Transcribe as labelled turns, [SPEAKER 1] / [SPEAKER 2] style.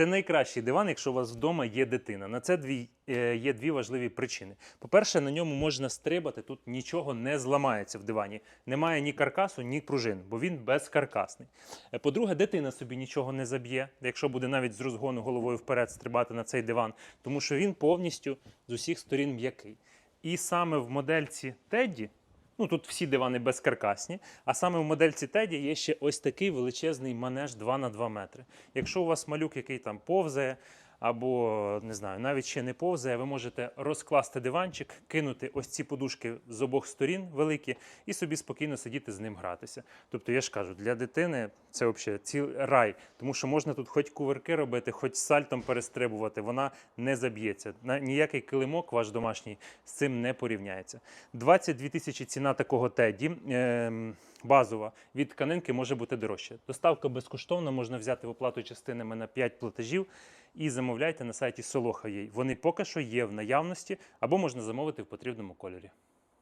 [SPEAKER 1] Це найкращий диван, якщо у вас вдома є дитина. На це дві, е, є дві важливі причини. По-перше, на ньому можна стрибати, тут нічого не зламається в дивані. Немає ні каркасу, ні пружин, бо він безкаркасний. Е, По-друге, дитина собі нічого не заб'є, якщо буде навіть з розгону головою вперед стрибати на цей диван, тому що він повністю з усіх сторін м'який. І саме в модельці Тедді, ну тут всі дивани безкаркасні, а саме в модельці Теді є ще ось такий величезний манеж 2 на 2 метри. Якщо у вас малюк, який там повзає, або не знаю, навіть ще не повзає, ви можете розкласти диванчик, кинути ось ці подушки з обох сторін великі і собі спокійно сидіти з ним гратися. Тобто, я ж кажу, для дитини це взагалі ціл рай, тому що можна тут хоч кувирки робити, хоч сальтом перестрибувати, вона не заб'ється. Ніякий килимок ваш домашній з цим не порівняється. 22 тисячі ціна такого теді. ем, Базова від тканинки може бути дорожче. Доставка безкоштовна, можна взяти в оплату частинами на 5 платежів і замовляйте на сайті Soloha.ua. Вони поки що є в наявності або можна замовити в потрібному кольорі.